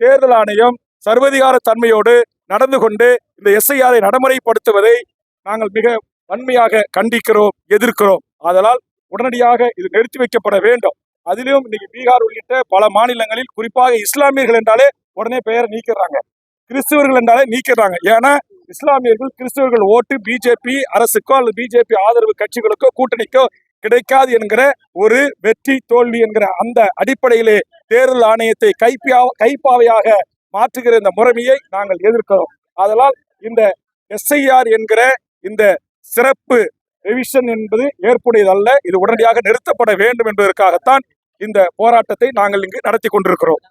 தேர்தல் ஆணையம் சர்வதிகார தன்மையோடு நடந்து கொண்டு இந்த எஸ்ஐஆரை நடைமுறைப்படுத்துவதை நாங்கள் மிக வன்மையாக கண்டிக்கிறோம் எதிர்க்கிறோம். அதனால் உடனடியாக இது நிறுத்தி வைக்கப்பட வேண்டும். அதிலும் இன்னைக்கு பீகார் உள்ளிட்ட பல மாநிலங்களில் குறிப்பாக இஸ்லாமியர்கள் என்றாலே உடனே பெயரை நீக்கிறாங்க கிறிஸ்தவர்கள் என்றாலே நீக்கிறாங்க ஏன்னா இஸ்லாமியர்கள் கிறிஸ்தவர்கள் ஓட்டு பிஜேபி அரசுக்கோ அல்லது பிஜேபி ஆதரவு கட்சிகளுக்கோ கூட்டணிக்கோ கிடைக்காது என்கிற ஒரு வெற்றி தோல்வி என்கிற அந்த அடிப்படையிலே தேர்தல் ஆணையத்தை கைப்பியா கைப்பாவையாக மாற்றுகிற இந்த முறைமையை நாங்கள் எதிர்க்கிறோம். அதனால் இந்த எஸ்ஐஆர் என்கிற இந்த சிறப்பு ரெவிஷன் என்பது ஏற்புடையதல்ல. இது உடனடியாக நிறுத்தப்பட வேண்டும் என்பதற்காகத்தான் இந்த போராட்டத்தை நாங்கள் இங்கு நடத்தி கொண்டிருக்கிறோம்.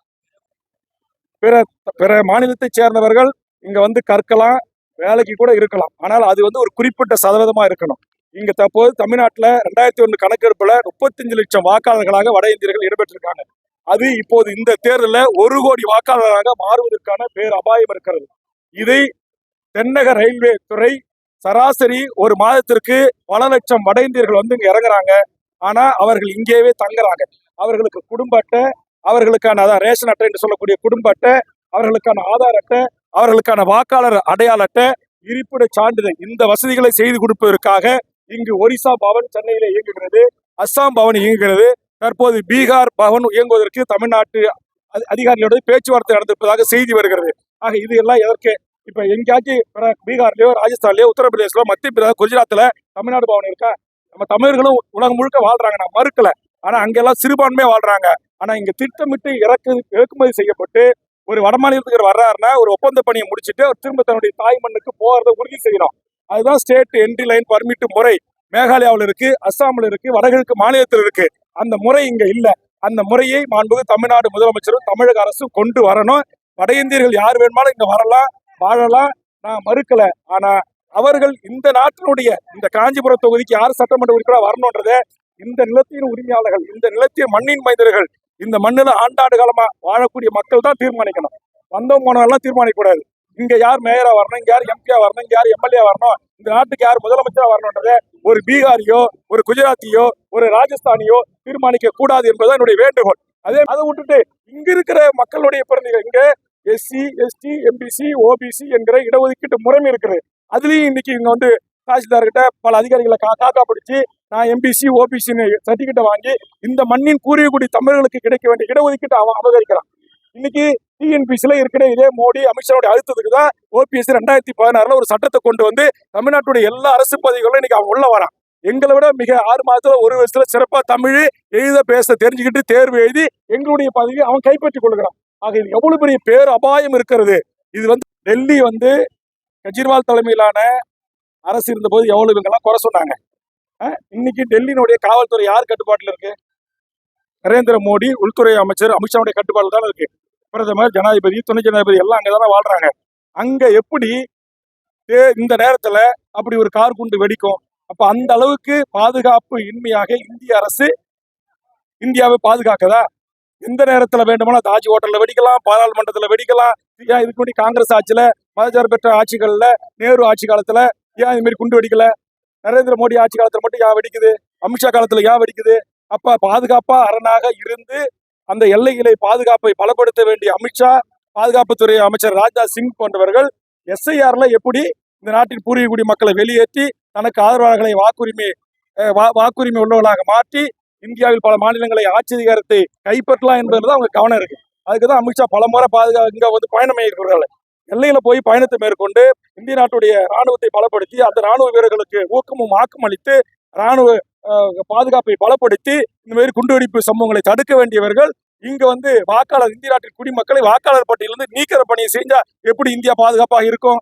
பிற பிற மாநிலத்தைச் சேர்ந்தவர்கள் இங்க வந்து கற்கலாம் வேலைக்கு கூட இருக்கலாம். ஆனால் அது வந்து ஒரு குறிப்பிட்ட சதவீதமா இருக்கணும். இங்க தற்போது தமிழ்நாட்டுல ரெண்டாயிரத்தி ஒன்று கணக்கெடுப்புல முப்பத்தஞ்சு லட்சம் வாக்காளர்களாக வட இந்தியர்கள் இடம்பெற்றிருக்காங்க. அது இப்போது இந்த தேர்தலில் ஒரு கோடி வாக்காளராக மாறுவதற்கான பேர் அபாயம் இருக்கிறது. இதை தென்னக ரயில்வே துறை சராசரி ஒரு மாதத்திற்கு பல லட்சம் வட இந்தியர்கள் வந்து இங்கே இறங்குறாங்க. ஆனால் அவர்கள் இங்கேயே தங்குறாங்க. அவர்களுக்கு குடும்ப அட்டை அவர்களுக்கான அதான் ரேஷன் அட்டை என்று சொல்லக்கூடிய குடும்ப அட்டை அவர்களுக்கான ஆதார் அட்டை அவர்களுக்கான வாக்காளர் அடையாள அட்டை இருப்பிட சான்றிதழ் இந்த வசதிகளை செய்து கொடுப்பதற்காக இங்கு ஒரிசா பவன் சென்னையில இயங்குகிறது. அஸ்ஸாம் பவன் இயங்குகிறது. தற்போது பீகார் பவன் இயங்குவதற்கு தமிழ்நாட்டு அதி- அதிகாரிகளோட பேச்சுவார்த்தை நடந்திருப்பதாக செய்தி வருகிறது. ஆக இது எல்லாம் எதற்கு? இப்ப எங்கேயாச்சும் பீகார்லயோ ராஜஸ்தான்லயோ உத்தரப்பிரதேசலோ மத்திய பிரதேச குஜராத்ல தமிழ்நாடு பவன் இருக்கா? நம்ம தமிழர்களும் உலகம் முழுக்க வாழ்றாங்க. நான் மறுக்கல. ஆனா அங்கெல்லாம் சிறுபான்மையா வாழ்றாங்க. ஆனா இங்க திட்டமிட்டு இறக்கு இறக்குமதி செய்யப்பட்டு ஒரு வடமாநிலத்துக்கு வர்றாருன்னா ஒரு ஒப்பந்த பணியை முடிச்சுட்டு அவர் திரும்ப தன்னுடைய தாய் மண்ணுக்கு போறதை உறுதி செய்யணும் அதுதான் ஸ்டேட் என்ட்ரி லைன் பர்மிட் முறை. மேகாலயாவில் இருக்கு அஸ்ஸாமில் இருக்கு வடகிழக்கு மாநிலத்தில் இருக்கு. அந்த முறை இங்க இல்ல. அந்த முறையை மாண்புகு தமிழ்நாடு முதலமைச்சரும் தமிழக அரசும் கொண்டு வரணும். வட இந்தியர்கள் யார் வேணுமாலும் இங்க வரலாம் வாழலாம். நான் மறுக்கல. ஆனா அவர்கள் இந்த நாட்டினுடைய இந்த காஞ்சிபுரம் தொகுதிக்கு யார் சட்டமன்ற உறுப்பினர் வரணுன்றத இந்த நிலத்தின் உரிமையாளர்கள் இந்த நிலத்தின் மண்ணின் மைந்தர்கள் இந்த மண்ணுல ஆண்டாண்டு காலமா வாழக்கூடிய மக்கள் தான் தீர்மானிக்கணும். வந்தவங்க போனவெல்லாம் தீர்மானிக்க கூடாது இங்க யார் மேயரா வரணும்? இங்க யார் எம்பியா வரணும்? இங்க யார் எம்எல்ஏ வரணும்? இந்த நாட்டுக்கு யார் முதலமைச்சரா வரணுன்றத ஒரு பீகாரியோ ஒரு குஜராத்தியோ ஒரு ராஜஸ்தானியோ தீர்மானிக்க கூடாது என்பதுதான் என்னுடைய வேண்டுகோள். அதே அதை விட்டுட்டு இங்க இருக்கிற மக்களுடைய பிரதிநிதிகள் இங்க எஸ்சி எஸ்டி எம்பிசி ஓபிசி என்கிற இடஒதுக்கீட்டு முறைமை இருக்குது. அதுலயும் இன்னைக்கு இங்க வந்து தாசில்தார்கிட்ட பல அதிகாரிகளை கா காக்கா பிடிச்சி நான் எம்பிசி ஓபிசின்னு சர்டிஃபிகேட்டை வாங்கி இந்த மண்ணின் கூறியக்கூடிய தமிழர்களுக்கு கிடைக்க வேண்டிய இடஒதுக்கீட்டை அவன் அபகரிக்கிறான். இன்னைக்கு டிஎன்பிசில இருக்கிற இதே மோடி அமித்ஷாவுடைய அழுத்தத்துக்கு தான் ஓபிஎஸ் ரெண்டாயிரத்தி பதினாறுல ஒரு சட்டத்தை கொண்டு வந்து தமிழ்நாட்டுடைய எல்லா அரசு பதவிகளும் இன்னைக்கு அவன் உள்ள வரான். எங்களை விட மிக ஆறு மாதத்துல ஒரு வருஷத்துல சிறப்பா தமிழ் எழுத பேச தெரிஞ்சுக்கிட்டு தேர்வு எழுதி எங்களுடைய பதவி அவன் கைப்பற்றிக் கொள்கிறான். ஆக இது எவ்வளவு பெரிய பேர் அபாயம் இருக்கிறது. இது வந்து டெல்லி வந்து கெஜ்ரிவால் தலைமையிலான அரசு இருந்தபோது எவ்வளவு இவங்கெல்லாம் குறை சொன்னாங்க. இன்னைக்கு டெல்லியினுடைய காவல்துறை யார் கட்டுப்பாட்டில் இருக்கு? நரேந்திர மோடி உள்துறை அமைச்சர் அமித்ஷாவுடைய கட்டுப்பாடு தான் இருக்கு. பிரதமர் ஜனாதிபதி துணை ஜனாதிபதி எல்லாம் அங்கதானே வாழ்றாங்க. அங்கே எப்படி இந்த நேரத்தில் அப்படி ஒரு கார் குண்டு வெடிக்கும்? அப்போ அந்த அளவுக்கு பாதுகாப்பு இன்மையாக இந்திய அரசு இந்தியாவை பாதுகாக்கதா? எந்த நேரத்தில் வேண்டுமானா தாஜ் ஹோட்டலில் வெடிக்கலாம் பாராளுமன்றத்தில் வெடிக்கலாம். ஏன் இதுக்கு முன்னாடி காங்கிரஸ் ஆட்சியில் மதச்சார் பெற்ற ஆட்சிகளில் நேரு ஆட்சி காலத்தில் ஏன் இது மாதிரி குண்டு வெடிக்கல? நரேந்திர மோடி ஆட்சி காலத்தில் மட்டும் ஏன் வெடிக்குது? அமித்ஷா காலத்தில் ஏன் வெடிக்குது? அப்போ பாதுகாப்பாக அரணாக இருந்து அந்த எல்லைகளை பாதுகாப்பை பலப்படுத்த வேண்டிய அமித்ஷா பாதுகாப்புத்துறை அமைச்சர் ராஜ்நாத் சிங் போன்றவர்கள் எஸ்ஐஆர்ல எப்படி இந்த நாட்டின் பூர்வீகுடி மக்களை வெளியேற்றி தனக்கு ஆதரவாளர்களை வாக்குரிமை வாக்குரிமை உள்ளவர்களாக மாற்றி இந்தியாவில் பல மாநிலங்களை ஆட்சி அதிகாரத்தை கைப்பற்றலாம் என்பதில் தான் அவங்க கவனம் இருக்கு. அதுக்கு தான் அமித்ஷா பல முறை பாதுகா இங்க வந்து பயணம் மேற்கொள்கிறார்கள் எல்லையில போய் பயணத்தை மேற்கொண்டு இந்திய நாட்டுடைய ராணுவத்தை பலப்படுத்தி அந்த ராணுவ வீரர்களுக்கு ஊக்கமும் ஆக்கம் அளித்து ராணுவ பாதுகாப்பை பலப்படுத்தி இந்த மாதிரி குண்டுவெடிப்பு சம்பவங்களை தடுக்க வேண்டியவர்கள் இங்க வந்து வாக்காளர் இந்திய நாட்டின் குடிமக்களை வாக்காளர் பட்டியலிருந்து நீக்கிற பணியை செஞ்சா எப்படி இந்தியா பாதுகாப்பாக இருக்கும்?